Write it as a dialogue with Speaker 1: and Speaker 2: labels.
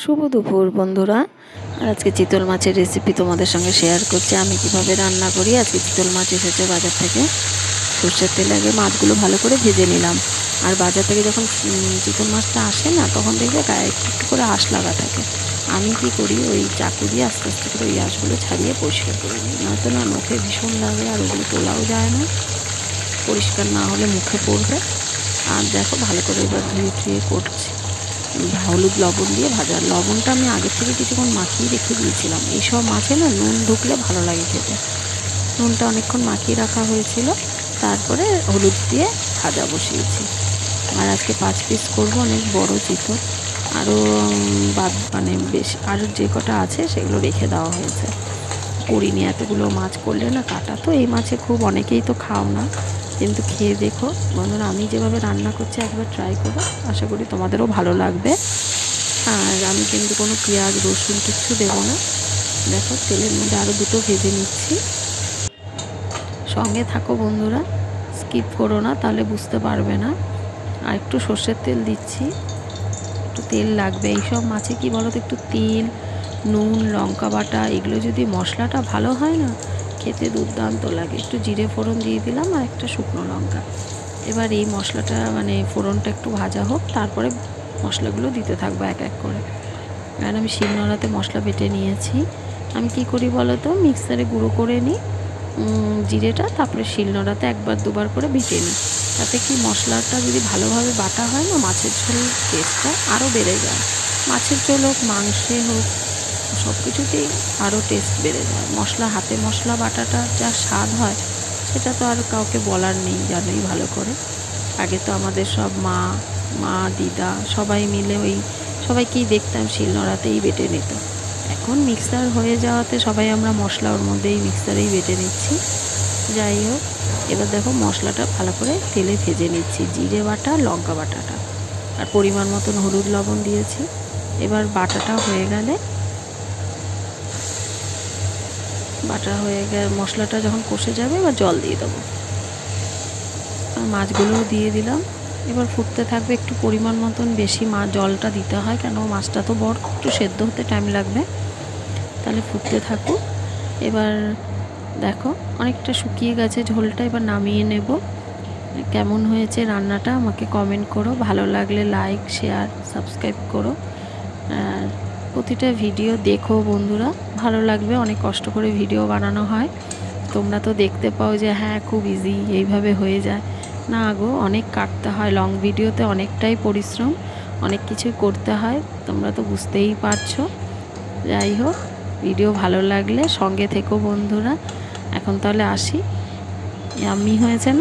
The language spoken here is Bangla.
Speaker 1: শুভ দুপুর, বন্ধুরা। আর আজকে চিতল মাছের রেসিপি তোমাদের সঙ্গে শেয়ার করছি। আমি কীভাবে রান্না করি, আজকে চিতল মাছ এসেছে বাজার থেকে। সর্ষের তেল আগে মাছগুলো ভালো করে ভেজে নিলাম। আর বাজার থেকে যখন চিতল মাছটা আসে না, তখন দেখবে গায়ে একটু একটু করে আঁশ লাগা থাকে। আমি কি করি, ওই চাকু দিয়ে আস্তে আস্তে করে ওই আঁশগুলো ছাড়িয়ে পরিষ্কার করে নিই। নয়তো না মুখে ভীষণ লাগে আর ওগুলো তোলাও যায় না। পরিষ্কার না হলে মুখে পড়বে। আর দেখো ভালো করে এবার ধুয়ে ধুয়ে করছি। হলুদ লবণ দিয়ে ভাজা। লবণটা আমি আগের থেকে কিছুক্ষণ মাখিয়ে রেখে দিয়েছিলাম। এইসব মাছে না নুন ঢুকলে ভালো লাগে খেতে। নুনটা অনেকক্ষণ মাখিয়ে রাখা হয়েছিল। তারপরে হলুদ দিয়ে ভাজা বসিয়েছি। আর আজকে পাঁচ পিস করব, অনেক বড় চিতল আরও বাদ মানে বেশ আরও যে কটা আছে সেগুলো রেখে দেওয়া হয়েছে। করিনি এতগুলো মাছ করলে না কাটা। তো এই মাছে খুব অনেকেই তো খাও না। কিন্তু খেয়ে দেখো। বন্ধুরা, আমি যেভাবে রান্না করছি একবার ট্রাই করো। আশা করি তোমাদেরও ভালো লাগবে। আর আমি কিন্তু কোনো পেঁয়াজ, রসুন কিচ্ছু দেবো না। দেখো, তেলের মধ্যে আরও দুটো ভেজে নিচ্ছি। সঙ্গে থাকো বন্ধুরা স্কিপ করো না, তাহলে বুঝতে পারবে না। আর একটু সর্ষের তেল দিচ্ছি। একটু তেল লাগবে। এইসব মাছে কি বলো তো একটু তেল, নুন, লঙ্কা বাটা, এগুলো যদি মশলাটা ভালো হয় না খেতে দুর্দান্ত লাগে। একটু জিরে ফোড়ন দিয়ে দিলাম আর একটা শুকনো লঙ্কা। এবার এই মশলাটা মানে ফোড়নটা একটু ভাজা হোক, তারপরে মশলাগুলো দিতে থাকব এক এক করে। কারণ আমি শিলনোড়াতে মশলা বেটে নিয়েছি। আমি কি করি বলো তো মিক্সারে গুঁড়ো করে নিই জিরেটা, তারপরে শিলনোড়াতে একবার দুবার করে বেটে নিই। তাতে কি মশলাটা যদি ভালোভাবে বাটা হয় না, মাছের ঝোল টেস্টটা আরও বেড়ে যায়। মাছের ঝোল হোক, মাংসে হোক সব কিছুতেই আরও টেস্ট বেড়ে যায়। মশলা, হাতে মশলা, বাটাটা যা স্বাদ হয়, সেটা তো আর কাউকে বলার নেই জানোই ভালো করে। আগে তো আমাদের সব মা মা, দিদা সবাই মিলে ওই সবাইকেই দেখতাম শিলনোড়াতেই বেটে নিত। এখন মিক্সার হয়ে যাওয়াতে সবাই আমরা মশলা ওর মধ্যেই মিক্সারেই বেটে নিচ্ছি। যাই হোক, এবার দেখো মশলাটা ভালো করে তেলে ভেজে নিচ্ছি, জিরে বাটা, লঙ্কা বাটাটা। আর পরিমাণ মতন হলুদ লবণ দিয়েছি। এবার বাটাটা হয়ে গেলে বাটা হয়ে গেলে মশলাটা যখন কষে যাবে, এবার জল দিয়ে দেবো। আর মাছগুলোও দিয়ে দিলাম। এবার ফুটতে থাকবে একটু পরিমাণ মতন বেশি মা জলটা দিতে হয়, কেন মাছটা তো বড়, একটু সেদ্ধ হতে টাইম লাগবে। তাহলে ফুটতে থাকুক। এবার দেখো, অনেকটা শুকিয়ে গেছে ঝোলটা, এবার নামিয়ে নেব। কেমন হয়েছে রান্নাটা আমাকে কমেন্ট করো। ভালো লাগলে লাইক শেয়ার সাবস্ক্রাইব করো। প্রতিটা ভিডিও দেখো বন্ধুরা। ভালো লাগবে, অনেক কষ্ট করে ভিডিও বানানো হয়। তোমরা তো দেখতে পাও যে হ্যাঁ খুব ইজি এইভাবে হয়ে যায়। না গো, অনেক কাটতে হয় লং ভিডিওতে অনেকটাই পরিশ্রম, অনেক কিছু করতে হয়, তোমরা তো বুঝতেই পারছ। যাই হোক ভিডিও ভালো লাগলে সঙ্গে থেকো বন্ধুরা। এখন তাহলে আসি। আমি হয়েছে না?